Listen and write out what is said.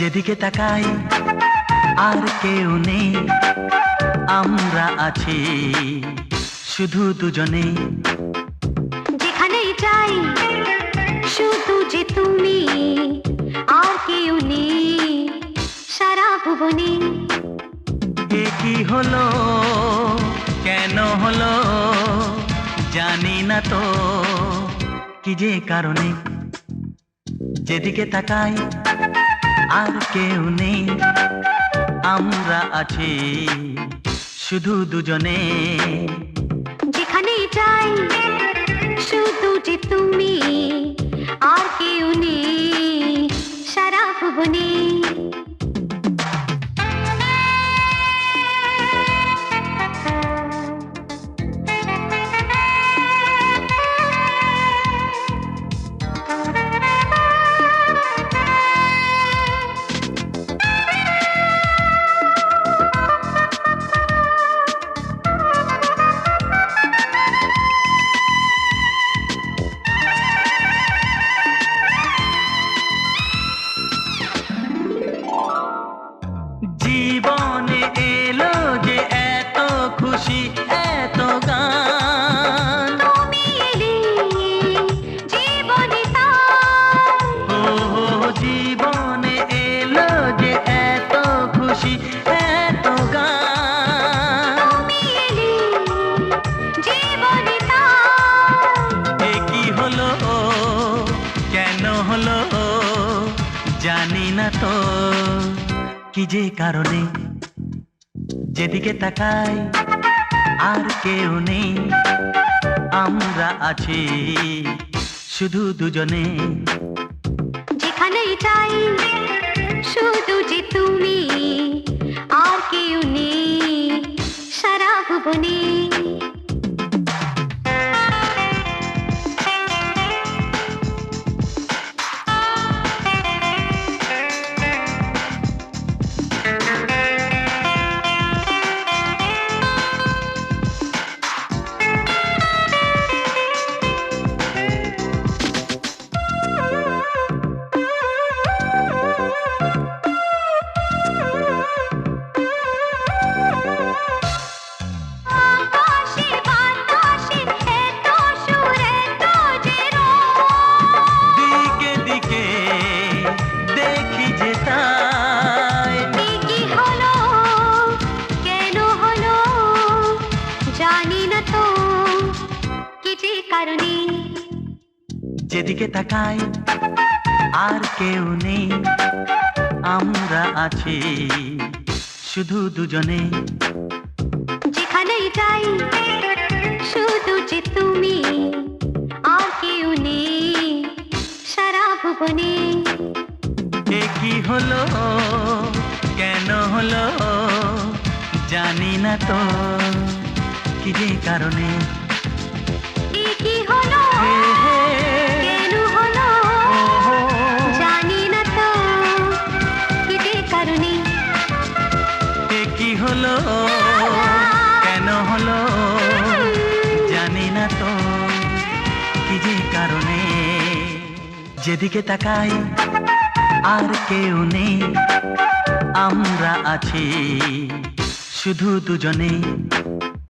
যেদিকে তাকাই আর কেউ নেই আমরা আছি। শুধু দুজনে যেখানেই যাই শুধু যে তুমি আর কেউ নেই। সারা ভুবনে। এ কি হলো? কেন হলো? জানি না তো। কি যে কারণে? যেদিকে তাকাই আর কেউ নেই। আমরা আছি শুধু দুজনে। যেখানেই যাই, শুধু যে তুমি, আর কেউ নেই। সারা ভুবনে জানি না তো কি যে কারণে। যেদিকে তাকাই আর কেউ নেই। আমরা আছি শুধু দুজনে। যেখানেই যাই যেদিকে তাকাই আর কেউ নেই আমরা আছি। শুধু দুজনে। যেখানেই যাই শুধু যে তুমি আর কেউ নেই। সারা ভুবনে। এ কি হলো? কেন হলো? জানি না তো। কি যে কারণে? কি হলো? যেদিকে তাকাই আর কেউ নেই আমরা আছি। শুধু দুজনে